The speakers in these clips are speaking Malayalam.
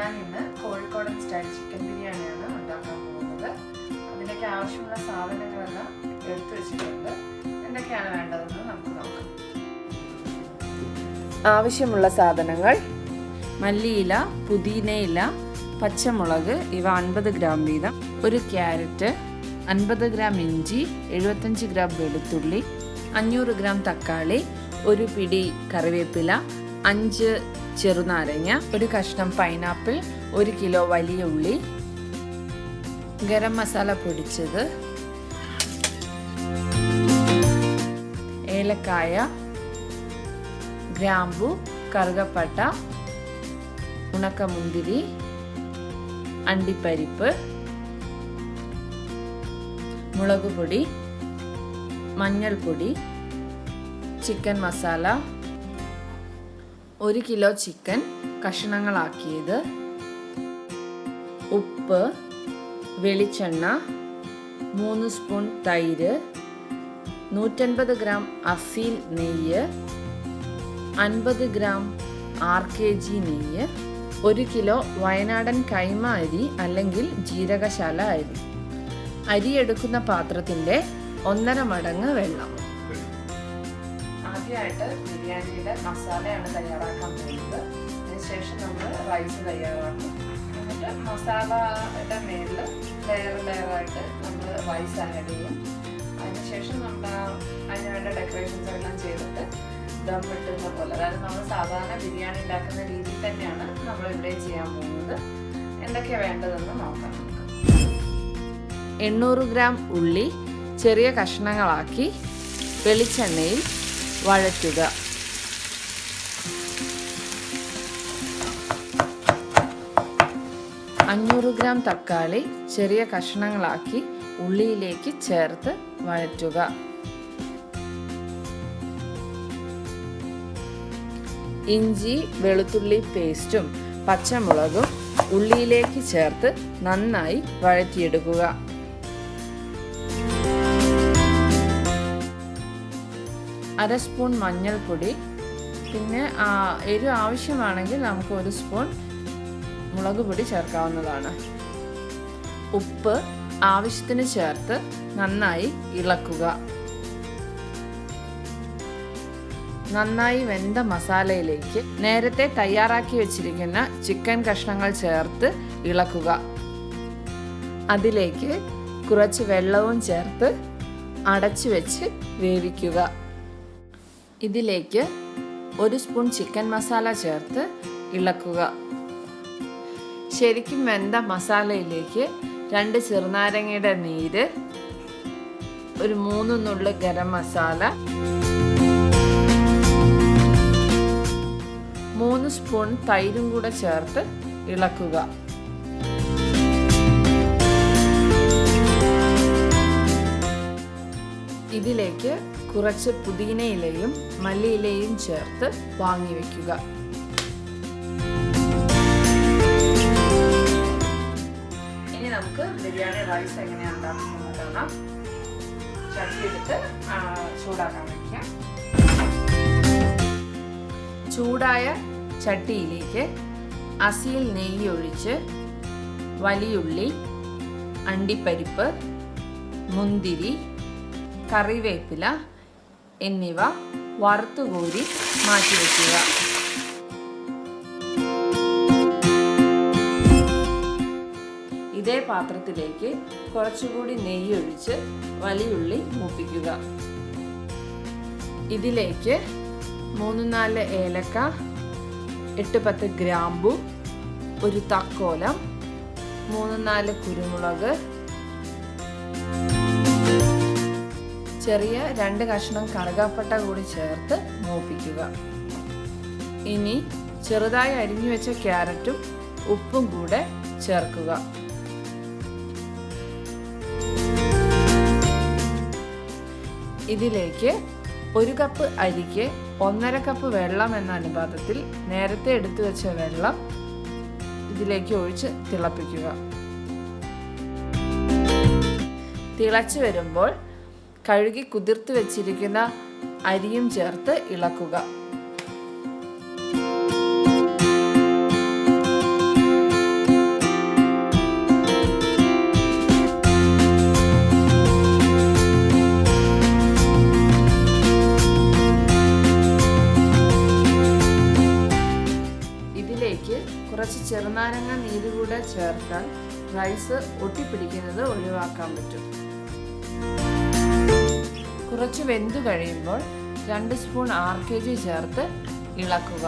ഞാൻ ഇന്ന് കോഴിക്കോടൻ സ്റ്റൈൽ ചിക്കൻ ബിരിയാണിയാണ് ഉണ്ടാക്കാൻ പോകുന്നത്. അതിലേക്ക് ആവശ്യമുള്ള സാധനങ്ങളെല്ലാം എടുത്തു വെച്ചിട്ടുണ്ട്. എന്തൊക്കെയാണ് വേണ്ടതെന്ന് നമുക്ക് നോക്കാം. ആവശ്യമുള്ള സാധനങ്ങൾ. മല്ലിയില പുതിനയില പച്ചമുളക് ഇവ അൻപത് ഗ്രാം വീതം. ഒരു ക്യാരറ്റ് അൻപത് ഗ്രാം ഇഞ്ചി എഴുപത്തഞ്ച് ഗ്രാം വെളുത്തുള്ളി അഞ്ഞൂറ് ഗ്രാം തക്കാളി ഒരു പിടി കറിവേപ്പില അഞ്ച് ചെറുനാരങ്ങ ഒരു കഷ്ണം പൈനാപ്പിൾ ഒരു കിലോ വലിയ ഉള്ളി ഗരം മസാല പൊടിച്ചത് ഏലക്കായ ഗ്രാമ്പു കറുകപ്പട്ട ഉണക്കമുന്തിരി അണ്ടിപ്പരിപ്പ് മുളകുപൊടി മഞ്ഞൾപ്പൊടി ചിക്കൻ മസാല ഒരു കിലോ ചിക്കൻ കഷണങ്ങളാക്കിയത്. ഉപ്പ് വെളിച്ചെണ്ണ മൂന്ന് സ്പൂൺ തൈര് നൂറ്റൻപത് ഗ്രാം അസീൽ നെയ്യ് അൻപത് ഗ്രാം ആർ കെ ജി നെയ്യ് ഒരു കിലോ വയനാടൻ കൈമ അരി അല്ലെങ്കിൽ ജീരകശാല അരി. അരി എടുക്കുന്ന പാത്രത്തിന്റെ ഒന്നര മടങ്ങ് വെള്ളം. ആദ്യമായിട്ട് ബിരിയാണിയുടെ മസാലയാണ് തയ്യാറാക്കാൻ പോകുന്നത്. അതിനുശേഷം നമ്മൾ റൈസ് തയ്യാറാക്കും. എന്നിട്ട് മസാലയുടെ മേളിൽ ലെയർ ലെയറായിട്ട് നമ്മൾ റൈസ് ആഡ് ചെയ്യും. അതിനുശേഷം നമ്മൾ അതിനുവേണ്ട ഡെക്കറേഷൻസ് എല്ലാം ചെയ്തിട്ട് ദം ഇട്ടുന്ന പോലെ. അതായത് നമ്മൾ സാധാരണ ബിരിയാണി ഉണ്ടാക്കുന്ന രീതിയിൽ തന്നെയാണ് നമ്മൾ ഇവിടെ ചെയ്യാൻ പോകുന്നത്. എന്തൊക്കെയാണ് വേണ്ടതെന്ന് നോക്കാം എണ്ണൂറ് ഗ്രാം ഉള്ളി ചെറിയ കഷ്ണങ്ങളാക്കി വെളിച്ചെണ്ണയിൽ വഴറ്റുക. അഞ്ഞൂറ് ഗ്രാം തക്കാളി ചെറിയ കഷ്ണങ്ങളാക്കി ഉള്ളിയിലേക്ക് ചേർത്ത് വഴറ്റുക. ഇഞ്ചി വെളുത്തുള്ളി പേസ്റ്റും പച്ചമുളകും ഉള്ളിയിലേക്ക് ചേർത്ത് നന്നായി വഴറ്റിയെടുക്കുക. അര സ്പൂൺ മഞ്ഞൾപ്പൊടി. പിന്നെ എരിവ് ആവശ്യമാണെങ്കിൽ നമുക്ക് ഒരു സ്പൂൺ മുളക് പൊടി ചേർക്കാവുന്നതാണ്. ഉപ്പ് ആവശ്യത്തിന് ചേർത്ത് നന്നായി ഇളക്കുക. നന്നായി വെന്ത മസാലയിലേക്ക് നേരത്തെ തയ്യാറാക്കി വെച്ചിരിക്കുന്ന ചിക്കൻ കഷ്ണങ്ങൾ ചേർത്ത് ഇളക്കുക. അതിലേക്ക് കുറച്ച് വെള്ളവും ചേർത്ത് അടച്ചു വെച്ച് വേവിക്കുക. ഇതിലേക്ക് ഒരു സ്പൂൺ ചിക്കൻ മസാല ചേർത്ത് ഇളക്കുക. ശരിക്കും വെന്ത മസാലയിലേക്ക് രണ്ട് ചെറുനാരങ്ങയുടെ നീര് ഒരു മൂന്ന് നുള്ളു ഗരം മസാല മൂന്ന് സ്പൂൺ തൈരും കൂടെ ചേർത്ത് ഇളക്കുക. ഇതിലേക്ക് കുറച്ച് പുതിനയിലയും മല്ലിയിലയും ചേർത്ത് വാങ്ങി വയ്ക്കുക ഇനി നമുക്ക് ബിരിയാണി റൈസ് എങ്ങനെയാണ് ചൂടാക്കാൻ ചൂടായ ചട്ടിയിലേക്ക് അസിയിൽ നെയ്യ് ഒഴിച്ച് വലിയുള്ളി അണ്ടിപ്പരിപ്പ് മുന്തിരി കറിവേപ്പില എന്നിവ വറുത്തുകൂടി മാറ്റിവെക്കുക ഇതേ പാത്രത്തിലേക്ക് കുറച്ചുകൂടി നെയ്യ് ഒഴിച്ച് വലിയുള്ളി മൂപ്പിക്കുക. ഇതിലേക്ക് മൂന്ന് നാല് ഏലക്ക എട്ട് പത്ത് ഗ്രാമ്പു ഒരു തക്കോലം മൂന്ന് നാല് കുരുമുളക് ചെറിയ രണ്ട് കഷ്ണം കറുകാപ്പട്ട കൂടി ചേർത്ത് മൂപ്പിക്കുക. ഇനി ചെറുതായി അരിഞ്ഞു വെച്ച ക്യാരറ്റും ഉപ്പും കൂടെ ചേർക്കുക. ഇതിലേക്ക് ഒരു കപ്പ് അരിക്ക് ഒന്നര കപ്പ് വെള്ളം എന്ന അനുപാതത്തിൽ നേരത്തെ എടുത്തു വെച്ച വെള്ളം ഇതിലേക്ക് ഒഴിച്ച് തിളപ്പിക്കുക. തിളച്ചു വരുമ്പോൾ കഴുകി കുതിർത്ത് വെച്ചിരിക്കുന്ന അരിയും ചേർത്ത് ഇളക്കുക. കുറച്ച് ചെറുനാരങ്ങ നീര് കൂടെ ചേർത്താൽ റൈസ് ഒട്ടിപ്പിടിക്കുന്നത് ഒഴിവാക്കാൻ പറ്റും. കുറച്ച് വെന്ത് കഴിയുമ്പോൾ രണ്ട് സ്പൂൺ ആർ കെ ജി ചേർത്ത് ഇളക്കുക.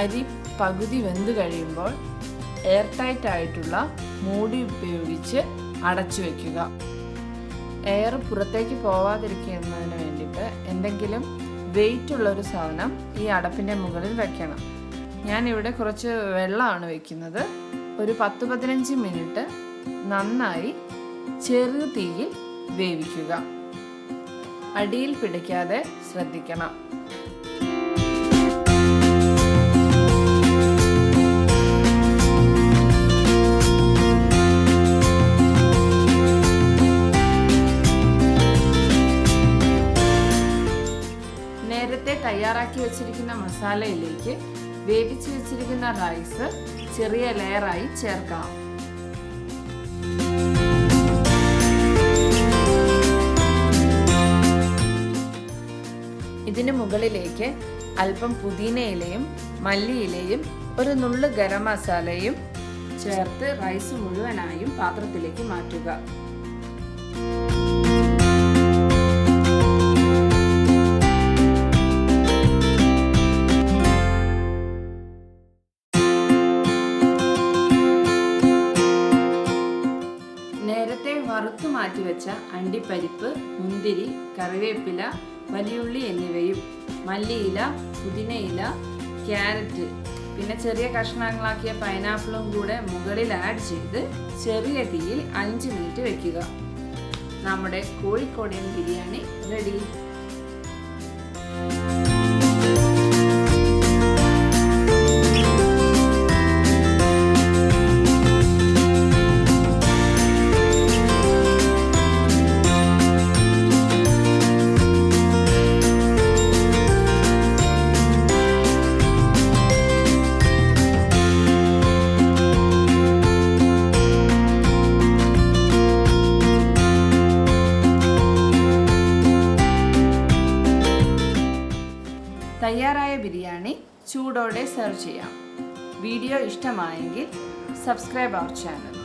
അരി പകുതി വെന്ത് കഴിയുമ്പോൾ എയർ ടൈറ്റ് ആയിട്ടുള്ള മൂടി ഉപയോഗിച്ച് അടച്ചു വയ്ക്കുക എയർ പുറത്തേക്ക് പോവാതിരിക്കുന്നതിന് വേണ്ടിയിട്ട് എന്തെങ്കിലും വെയിറ്റ് ഉള്ളൊരു സാധനം ഈ അടപ്പിന്റെ മുകളിൽ വെക്കണം. ഞാനിവിടെ കുറച്ച് വെള്ളമാണ് വെക്കുന്നത്. ഒരു പത്ത് പതിനഞ്ച് മിനിറ്റ് നന്നായി ചെറു തീയിൽ വേവിക്കുക. അടിയിൽ പിടിക്കാതെ ശ്രദ്ധിക്കണം. നേരത്തെ തയ്യാറാക്കി വെച്ചിരിക്കുന്ന മസാലയിലേക്ക് വേവിച്ച് വെച്ചിരിക്കുന്ന റൈസ് ചെറിയ ലെയറായി ചേർക്കാം. ഇതിന് മുകളിലേക്ക് അല്പം പുതിനയിലയും മല്ലിയിലയും ഒരു നുള്ളു ഗരം മസാലയും ചേർത്ത് റൈസ് മുഴുവനായും പാത്രത്തിലേക്ക് മാറ്റുക. അണ്ടിപ്പരിപ്പ് മുന്തിരി കറിവേപ്പില വലിയുള്ളി എന്നിവയും മല്ലിയില പുതിനയില ക്യാരറ്റ്. പിന്നെ ചെറിയ കഷ്ണങ്ങളാക്കിയ പൈനാപ്പിളും കൂടെ മുകളിൽ ആഡ് ചെയ്ത് ചെറിയ തീയിൽ അഞ്ച് മിനിറ്റ് വെക്കുക. നമ്മുടെ കോഴിക്കോടൻ ബിരിയാണി റെഡി. ചൂടോടെ സെർവ് ചെയ്യാം വീഡിയോ ഇഷ്ടമായെങ്കിൽ സബ്സ്ക്രൈബ് അവർ ചാനൽ